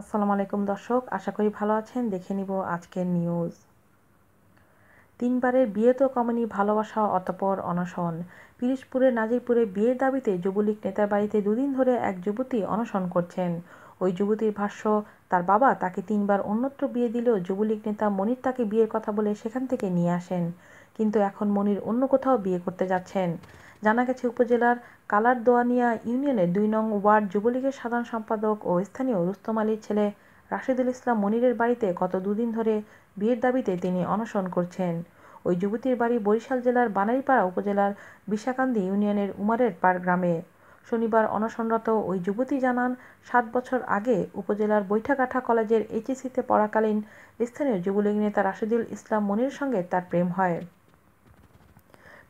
আসসালামু আলাইকুম দর্শক, আশা করি ভালো আছেন। দেখে নিব আজকের নিউজ তিনবারের বিয়ে তো কমেনি ভালোবাসা, অতপর অনশন। পিরিশপুরের নাজিরপুরে বিয়ের দাবিতে যুবলীগ নেতার বাড়িতে দুদিন ধরে এক যুবতী অনশন করছেন। ওই যুবতীর ভাষ্য, তার বাবা তাকে তিনবার অন্যত্র বিয়ে দিলেও যুবলীগ নেতা মনির তাকে বিয়ের কথা বলে সেখান থেকে নিয়ে আসেন। কিন্তু এখন মনির অন্য কোথাও বিয়ে করতে যাচ্ছেন। জানা গেছে, উপজেলার কালারদোয়ানিয়া ইউনিয়নের দুই নং ওয়ার্ড যুবলীগের সাধারণ সম্পাদক ও স্থানীয় রুস্তম আলীর ছেলে রাশেদুল ইসলাম মনিরের বাড়িতে গত দুদিন ধরে বিয়ের দাবিতে তিনি অনশন করছেন। ওই যুবতীর বাড়ি বরিশাল জেলার বানারীপাড়া উপজেলার বিশাকান্দি ইউনিয়নের উমারের পাড় গ্রামে। শনিবার অনশনরত ওই যুবতী জানান, সাত বছর আগে উপজেলার বৈঠাকাঠা কলেজের এইচএসিতে পড়াকালীন স্থানীয় যুবলীগ নেতা রাশিদুল ইসলাম মনির সঙ্গে তার প্রেম হয়।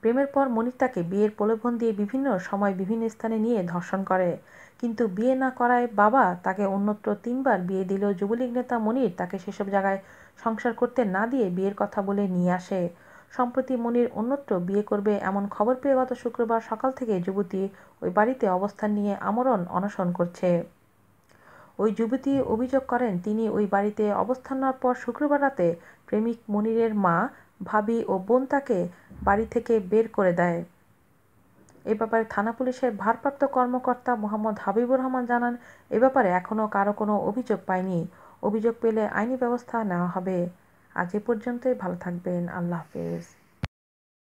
প্রেমের পর মনির তাকে বিয়ের প্রলোভন দিয়ে বিভিন্ন সময় বিভিন্ন স্থানে নিয়ে ধর্ষণ করে। কিন্তু বিয়ে না করায় বাবা তাকে অন্যত্র তিনবার বিয়ে দিলেও যুবলীগ নেতা মনির তাকে সেসব জায়গায় সংসার করতে না দিয়ে বিয়ের কথা বলে নিয়ে আসে। সম্প্রতি মনির অন্যত্র বিয়ে করবে এমন খবর পেয়ে গত শুক্রবার সকাল থেকে যুবতী ওই বাড়িতে অবস্থান নিয়ে আমরণ অনশন করছে। ওই যুবতী অভিযোগ করেন, তিনি ওই বাড়িতে অবস্থান নেওয়ার পর শুক্রবার রাতে প্রেমিক মনিরের মা, ভাবি ও বোন তাকে বাড়ি থেকে বের করে দেয়। এ ব্যাপারে থানা পুলিশের ভারপ্রাপ্ত কর্মকর্তা মোহাম্মদ হাবিবুর রহমান জানান, এ ব্যাপারে এখনও কারও কোনো অভিযোগ পায়নি। অভিযোগ পেলে আইনি ব্যবস্থা নেওয়া হবে। আজ এ পর্যন্তই, ভালো থাকবেন। আল্লাহ হাফেজ।